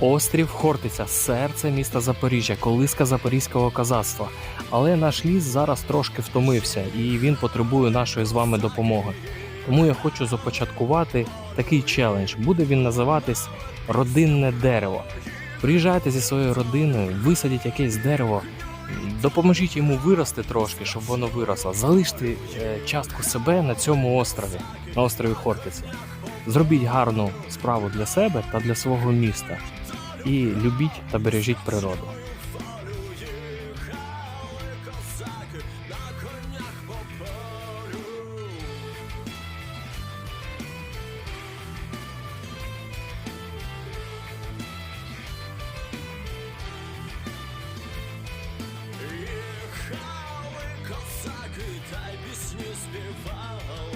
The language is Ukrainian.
Острів Хортиця, серце міста Запоріжжя, колиска Запорізького козацтва. Але наш ліс зараз трошки втомився і він потребує нашої з вами допомоги. Тому я хочу започаткувати такий челендж. Буде він називатись Родинне дерево. Приїжджайте зі своєю родиною, висадіть якесь дерево, допоможіть йому вирости трошки, щоб воно виросло. Залиште е, частку себе на цьому острові, на острові Хортиця. Зробіть гарну справу для себе та для свого міста. і любіть та бережіть природу. Та й співав